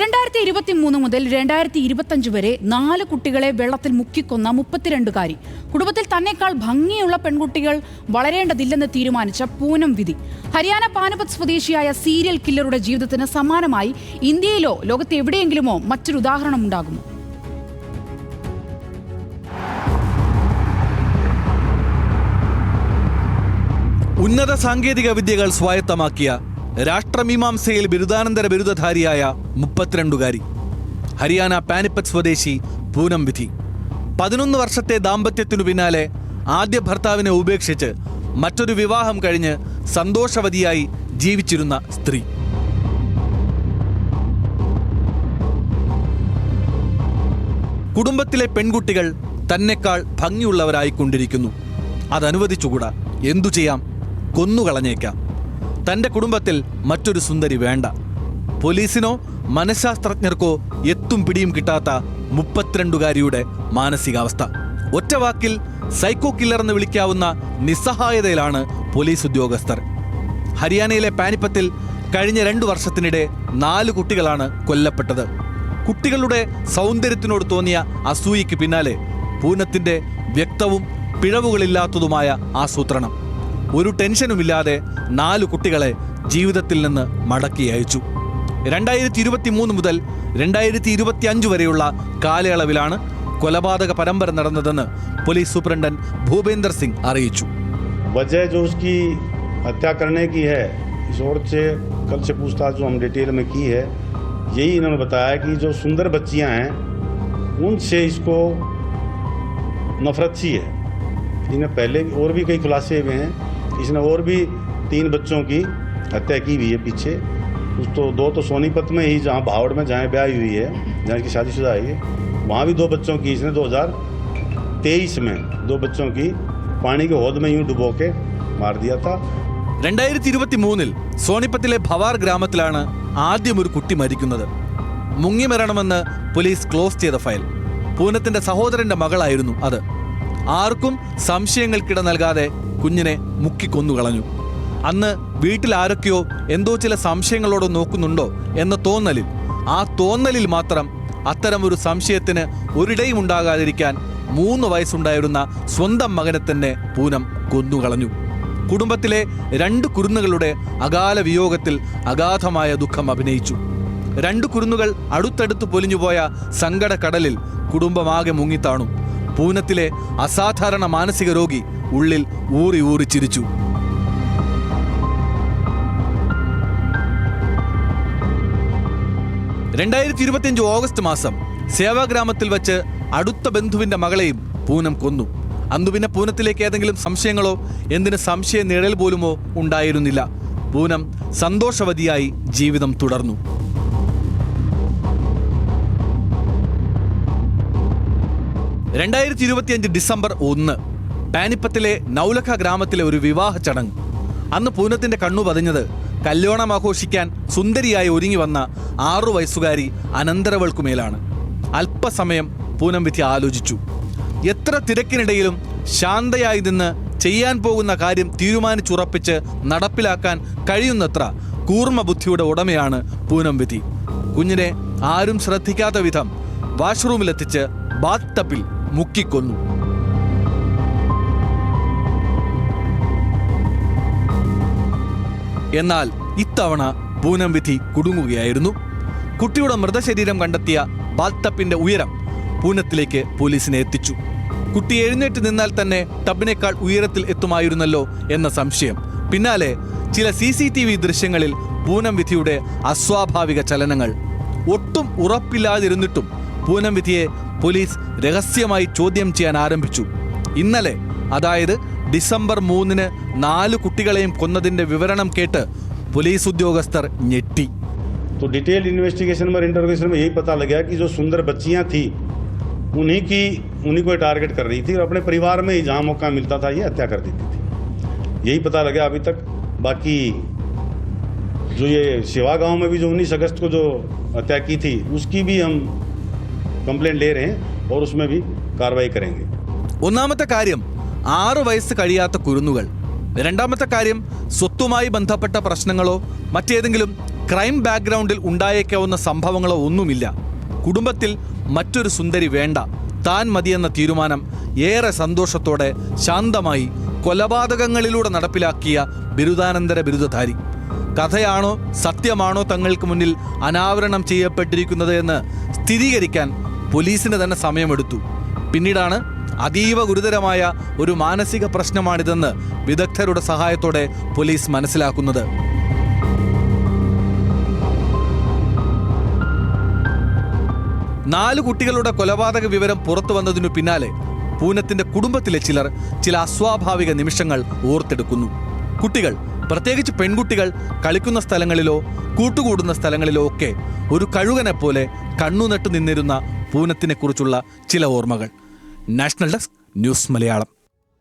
രണ്ടായിരത്തി ഇരുപത്തി മൂന്ന് മുതൽ രണ്ടായിരത്തി ഇരുപത്തഞ്ച് വരെ നാല് കുട്ടികളെ വെള്ളത്തിൽ മുക്കിക്കൊന്ന മുപ്പത്തിരണ്ടുകാരി. കുടുംബത്തിൽ തന്നെക്കാൾ ഭംഗിയുള്ള പെൺകുട്ടികൾ വളരേണ്ടതില്ലെന്ന് തീരുമാനിച്ച പൂനം വിധി. ഹരിയാന പാനപത് സ്വദേശിയായ സീരിയൽ കില്ലറുടെ ജീവിതത്തിന് സമാനമായി ഇന്ത്യയിലോ ലോകത്ത് എവിടെയെങ്കിലുമോ മറ്റൊരു ഉദാഹരണം ഉണ്ടാകുമോ? ഉന്നത സാങ്കേതിക വിദ്യകൾ സ്വായത്തമാക്കിയ രാഷ്ട്രമീമാംസയിൽ ബിരുദാനന്തര ബിരുദധാരിയായ മുപ്പത്തിരണ്ടുകാരി. ഹരിയാന പാനിപ്പത്ത് സ്വദേശി പൂനം വിധി. പതിനൊന്ന് വർഷത്തെ ദാമ്പത്യത്തിനു പിന്നാലെ ആദ്യ ഭർത്താവിനെ ഉപേക്ഷിച്ച് മറ്റൊരു വിവാഹം കഴിഞ്ഞ് സന്തോഷവതിയായി ജീവിച്ചിരുന്ന സ്ത്രീ. കുടുംബത്തിലെ പെൺകുട്ടികൾ തന്നെക്കാൾ ഭംഗിയുള്ളവരായിക്കൊണ്ടിരിക്കുന്നു. അതനുവദിച്ചുകൂടാ. എന്തു ചെയ്യാം? കൊന്നുകളഞ്ഞേക്കാം. തന്റെ കുടുംബത്തിൽ മറ്റൊരു സുന്ദരി വേണ്ട. പോലീസിനോ മനഃശാസ്ത്രജ്ഞർക്കോ എത്തും പിടിയും കിട്ടാത്ത മുപ്പത്തിരണ്ടുകാരിയുടെ മാനസികാവസ്ഥ. ഒറ്റവാക്കിൽ സൈക്കോ കില്ലർ എന്ന് വിളിക്കാവുന്ന നിസ്സഹായതയിലാണ് പോലീസ് ഉദ്യോഗസ്ഥർ. ഹരിയാനയിലെ പാനിപ്പത്തിൽ കഴിഞ്ഞ രണ്ടു വർഷത്തിനിടെ നാല് കുട്ടികളാണ് കൊല്ലപ്പെട്ടത്. കുട്ടികളുടെ സൗന്ദര്യത്തിനോട് തോന്നിയ അസൂയയ്ക്ക് പിന്നാലെ പൂനത്തിന്റെ വ്യക്തവും പിഴവുകളില്ലാത്തതുമായ ആസൂത്രണം. ഒരു ടെൻഷനുമില്ലാതെ നാല് കുട്ടികളെ ജീവിതത്തിൽ നിന്ന് മടക്കി അയച്ചു രണ്ടായിരത്തി ഇരുപത്തി മൂന്ന് മുതൽ രണ്ടായിരത്തി ഇരുപത്തി അഞ്ച് വരെയുള്ള കാലയളവിലാണ് കൊലപാതക പരമ്പര നടന്നതെന്ന് പോലീസ് സൂപ്രണ്ടൻ ഭൂപേന്ദർ സിംഗ് അറിയിച്ചു वजह जो उसकी हत्या करने की है इस और से कल से पूछताछ जो हम डिटेल में की है यही इन्होंने बताया कि जो सुंदर बच्चियां हैं उनसे इसको नफरत सी है इन्हें पहले भी- और भी कई खुलासे हुए हैं इसने और भी तीन बच्चों की हत्या की हुई है पीछे कुछ तो दो तो सोनीपत में ही जहाँ भावड़ में जहाँ ब्याह हुई है जहाँ इसकी शादीशुदा है ये वहाँ भी दो बच्चों की इसने 2023 में दो बच्चों की पानी के होद में यूं डुबो के मार दिया था രണ്ടായിരത്തി ഇരുപത്തി മൂന്നിൽ സോണിപ്പത്തിലെ ഭവാർ ഗ്രാമത്തിലാണ് ആദ്യം ഒരു കുട്ടി മരിക്കുന്നത് മുങ്ങി മരണമെന്ന് പോലീസ് ക്ലോസ് ചെയ്ത ഫയൽ പൂനത്തിന്റെ സഹോദരന്റെ മകളായിരുന്നു അത് ആർക്കും സംശയങ്ങൾക്കിട നൽകാതെ കുഞ്ഞിനെ മുക്കിക്കൊന്നുകളഞ്ഞു അന്ന് വീട്ടിൽ ആരൊക്കെയോ എന്തോ ചില സംശയങ്ങളോട് നോക്കുന്നുണ്ടോ എന്ന തോന്നലിൽ. ആ തോന്നലിൽ മാത്രം അത്തരം ഒരു സംശയത്തിന് ഒരിടയും ഉണ്ടാകാതിരിക്കാൻ മൂന്ന് വയസ്സുണ്ടായിരുന്ന സ്വന്തം മകനെ തന്നെ പൂനം കൊന്നുകളഞ്ഞു. കുടുംബത്തിലെ രണ്ട് കുരുന്നുകളുടെ അകാല വിയോഗത്തിൽ അഗാധമായ ദുഃഖം അഭിനയിച്ചു. രണ്ട് കുരുന്നുകൾ അടുത്തടുത്ത് പൊലിഞ്ഞുപോയ സങ്കട കടലിൽ കുടുംബമാകെ മുങ്ങിത്താണു. പൂനത്തിലെ അസാധാരണ മാനസിക രോഗി ഉള്ളിൽ ഊറി ഊറി ചിരിച്ചു. രണ്ടായിരത്തി ഇരുപത്തിയഞ്ച് ഓഗസ്റ്റ് മാസം സേവാഗ്രാമത്തിൽ വെച്ച് അടുത്ത ബന്ധുവിന്റെ മകളെയും പൂനം കൊന്നു. അന്നു പിന്നെ പൂനത്തിലേക്ക് ഏതെങ്കിലും സംശയങ്ങളോ എന്തിന് സംശയ നിഴൽ പോലുമോ ഉണ്ടായിരുന്നില്ല. പൂനം സന്തോഷവതിയായി ജീവിതം തുടർന്നു. രണ്ടായിരത്തി ഇരുപത്തിയഞ്ച് ഡിസംബർ ഒന്ന് പാനിപ്പത്തിലെ നൗലഖ ഗ്രാമത്തിലെ ഒരു വിവാഹ ചടങ്ങ്. അന്ന് പൂനത്തിന്റെ കണ്ണു പതിഞ്ഞത് കല്യാണം ആഘോഷിക്കാൻ സുന്ദരിയായി ഒരുങ്ങി വന്ന ആറു വയസ്സുകാരി അനന്തരവൾക്കുമേലാണ് അല്പസമയം പൂനം വിധി ആലോചിച്ചു. എത്ര തിരക്കിനിടയിലും ശാന്തയായി നിന്ന് ചെയ്യാൻ പോകുന്ന കാര്യം തീരുമാനിച്ചുറപ്പിച്ച് നടപ്പിലാക്കാൻ കഴിയുന്നത്ര കൂർമ്മ ബുദ്ധിയുടെ ഉടമയാണ് പൂനം വിധി. കുഞ്ഞിനെ ആരും ശ്രദ്ധിക്കാത്ത വിധം വാഷ്റൂമിലെത്തിച്ച് ബാത്ത് ടബിൽ മുക്കിക്കൊന്നു. എന്നാൽ ഇത്തവണ പൂനം വിധി കുടുങ്ങുകയായിരുന്നു. കുട്ടിയുടെ മൃതശരീരം കണ്ടെത്തിയ ബാൽത്തപ്പിന്റെ ഉയരം പൂനത്തിലേക്ക് പോലീസിനെ എത്തിച്ചു. കുട്ടി എഴുന്നേറ്റ് നിന്നാൽ തന്നെ ടബിനേക്കാൾ ഉയരത്തിൽ എത്തുമായിരുന്നല്ലോ എന്ന സംശയം. പിന്നാലെ ചില സി സി ടി വി ദൃശ്യങ്ങളിൽ പൂനം വിധിയുടെ അസ്വാഭാവിക ചലനങ്ങൾ. ഒട്ടും ഉറപ്പില്ലാതിരുന്നിട്ടും പൂനം വിധിയെ പോലീസ് രഹസ്യമായി ചോദ്യം ചെയ്യാൻ ആരംഭിച്ചു ഇന്നലെ അതായത് ഡിസംബർ മൂന്നിന് നാല് കുട്ടികളെയും കൊന്നതിന്റെ വിവരണം കേട്ട് പോലീസ് ഉദ്യോഗസ്ഥർ ഞെട്ടി तो डिटेल इन्वेस्टिगेशन में इंटरोगेशन में यही पता लगा कि जो सुंदर बच्चियां थी उन्हीं की उन्हीं को टारगेट कर रही थी और अपने परिवार में ही जहाँ मौका मिलता था ये हत्या कर देती थी यही पता लगा अभी तक बाकी जो ये सेवा गांव में भी जो 19 अगस्त को जो हत्या की थी उसकी भी हम कंप्लेंट ले रहे हैं और उसमें भी कार्रवाई करेंगे ഒന്നാമത്തെ കാര്യം ആറു വയസ്സ് കഴിയാത്ത കുരുന്നുകൾ രണ്ടാമത്തെ കാര്യം സ്വത്തുമായി ബന്ധപ്പെട്ട പ്രശ്നങ്ങളോ മറ്റേതെങ്കിലും ക്രൈം ബാക്ക്ഗ്രൗണ്ടിൽ ഉണ്ടായേക്കാവുന്ന സംഭവങ്ങളോ ഒന്നുമില്ല കുടുംബത്തിൽ മറ്റൊരു സുന്ദരി വേണ്ട താൻ മതിയെന്ന തീരുമാനം ഏറെ സന്തോഷത്തോടെ ശാന്തമായി കൊലപാതകങ്ങളിലൂടെ നടപ്പിലാക്കിയ ബിരുദാനന്തര ബിരുദധാരി കഥയാണോ സത്യമാണോ തങ്ങൾക്ക് മുന്നിൽ അനാവരണം ചെയ്യപ്പെട്ടിരിക്കുന്നത് എന്ന് സ്ഥിരീകരിക്കാൻ പോലീസിന് തന്നെ സമയമെടുത്തു. പിന്നീടാണ് അതീവ ഗുരുതരമായ ഒരു മാനസിക പ്രശ്നമാണിതെന്ന് വിദഗ്ധരുടെ സഹായത്തോടെ പോലീസ് മനസ്സിലാക്കുന്നത്. നാല് കുട്ടികളുടെ കൊലപാതക വിവരം പുറത്തു വന്നതിനു പിന്നാലെ പൂനത്തിന്റെ കുടുംബത്തിലെ ചിലർ ചില അസ്വാഭാവിക നിമിഷങ്ങൾ ഓർത്തെടുക്കുന്നു. കുട്ടികൾ പ്രത്യേകിച്ച് പെൺകുട്ടികൾ കളിക്കുന്ന സ്ഥലങ്ങളിലോ കൂട്ടുകൂടുന്ന സ്ഥലങ്ങളിലോ ഒക്കെ ഒരു കഴുകനെ പോലെ കണ്ണുനട്ടു നിന്നിരുന്ന പൂനത്തിനെ കുറിച്ചുള്ള ചില ഓർമ്മകൾ. National desk news Malayalam.